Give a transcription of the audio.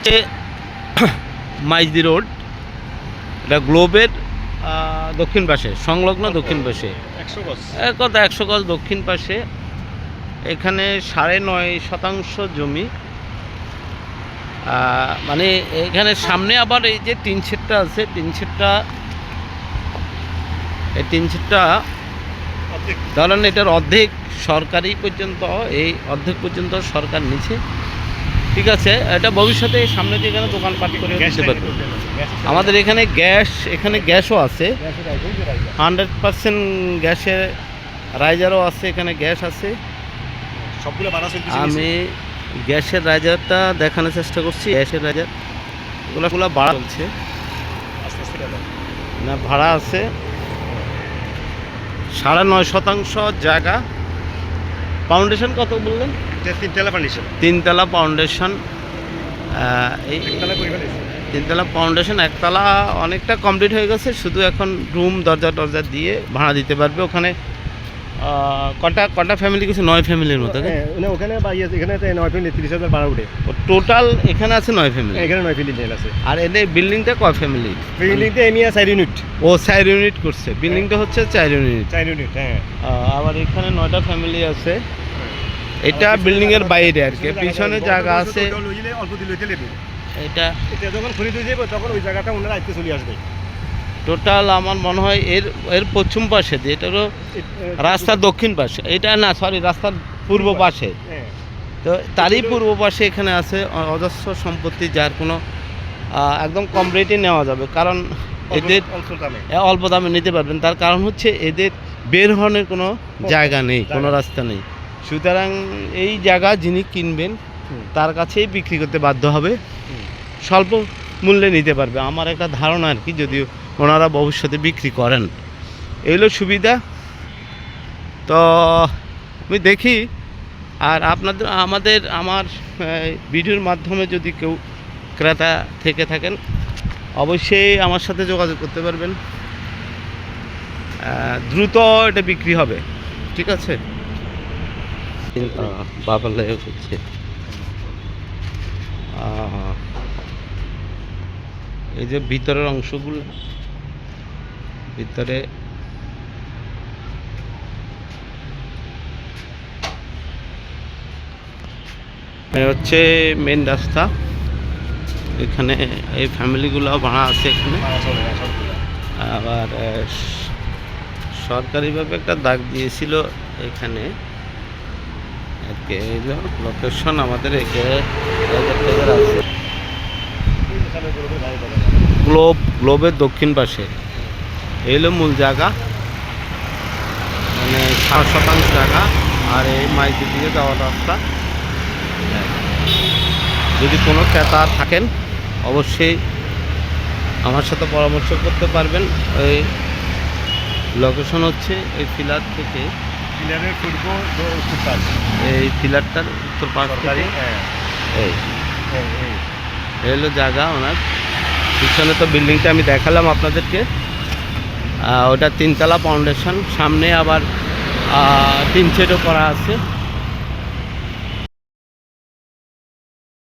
হচ্ছে মাইজদি রোড। এটা গ্লোবের দক্ষিণ পাশে সংলগ্ন দক্ষিণ পাশে। একশো গজ। এক একশো গজ দক্ষিণ পাশে। এখানে সাড়ে নয় শতাংশ জমি। মানে এখানে সামনে আবার এই যে টিন শেডটা আছে টিন শেডটা এই শেডটা অর্ধেক। ধরেন এটার অর্ধেক সরকারি পর্যন্ত এই অর্ধেক পর্যন্ত সরকার নিচ্ছে ঠিক আছে এটা ভবিষ্যতে সামনে দিয়ে এখানে দোকানপাট করে দিতে পারবে। আমাদের এখানে গ্যাস এখানে গ্যাসও আছে। হান্ড্রেড পার্সেন্ট গ্যাসের রাইজারও আছে এখানে গ্যাস আছে। আমি গ্যাসের রাইজারটা দেখানোর চেষ্টা করছি। গ্যাসের রাইজার এগুলো ভাড়া চলছে। না ভাড়া আছে। সাড়ে নয় শতাংশ জায়গা। ফাউন্ডেশন কত বললেন? তিনতলা ফাউন্ডেশন তিনতলা ফাউন্ডেশন তিনতলা ফাউন্ডেশন একতলা অনেকটা কমপ্লিট হয়ে গেছে। শুধু এখন রুম দরজা টরজা দিয়ে ভাড়া দিতে পারবে। ওখানে কটা কটা ফ্যামিলি কিছু নয় ফ্যামিলির মতো হ্যাঁ, ওখানে ইয়ে- এখানে নয় ফিল্ড তিরিশ হাজার ভাড়া উঠে টোটাল এখানে আছে নয় ফ্যামিলি এখানে নয় ফিল্ড আছে। আর এদের বিল্ডিংটা কয় ফ্যামিলি বিল্ডিংটা এমিয়া চার ইউনিট ও চার ইউনিট করছে। বিল্ডিংটা হচ্ছে চার ইউনিট চার ইউনিট হ্যাঁ। আবার এখানে নয়টা ফ্যামিলি আছে। এটা বিল্ডিং এর বাইরে আর কি। পিছনে জায়গা আছে। অল্প দিল এটা এটা যখন খরিদ হয়ে যাবে তখন ওই জায়গাটা ওনারা আইতে চলে আসবে। টোটাল আমার মনে হয় এর এর পশ্চিম পাশে যে এটা হলো রাস্তার দক্ষিণ পাশে। এটা না সরি রাস্তার পূর্ব পাশে হ্যাঁ। তো তারই পূর্ব পাশে এখানে আছে অজস্র সম্পত্তি যার কোনো একদম কম রেটে নেওয়া যাবে। কারণ এদের অল্প দামে। এ অল্প দামে নিতে পারবেন। তার কারণ হচ্ছে এদের বের হওয়ার কোনো জায়গা নেই কোনো রাস্তা নেই। সুতরাং এই জায়গা যিনি কিনবেন তার কাছেই বিক্রি করতে বাধ্য হবে। স্বল্প মূল্যে নিতে পারবে। আমার একটা ধারণা আর কি যদিও ওনারা ভবিষ্যতে বিক্রি করেন। এগুলো সুবিধা। তো আমি দেখি আর আপনাদের আমাদের আমার ভিডিওর মাধ্যমে যদি কেউ ক্রেতা থেকে থাকেন অবশ্যই আমার সাথে যোগাযোগ করতে পারবেন। দ্রুত এটা বিক্রি হবে ঠিক আছে? বাবা হচ্ছে। এই যে ভিতরের অংশগুলো ভিতরে হচ্ছে মেন রাস্তা। এখানে এই ফ্যামিলিগুলো ভাড়া আছে এখানে। আবার সরকারিভাবে একটা দাগ দিয়েছিল এখানে। লোকেশন আমাদের গ্লোব গ্লোবের দক্ষিণ পাশে। এই হলো মূল জায়গা মানে ষাট শতাংশ জায়গা আর এই মাইকের দিকে যাওয়ার রাস্তা। যদি কোনো ক্রেতা থাকেন অবশ্যই আমার সাথে পরামর্শ করতে পারবেন। এই লোকেশন হচ্ছে এই ফিলার থেকে। পিলারের পূর্ব উত্তর পাশ। এই ফিলারটার উত্তর পাশ থেকে। হ্যাঁ। এই। হ্যাঁ এই। হলো জায়গা ওনার। পিছনে তো বিল্ডিংটা আমি দেখালাম আপনাদেরকে। ওটা তিনতলা ফাউন্ডেশন সামনে আবার তিন সেটও করা আছে।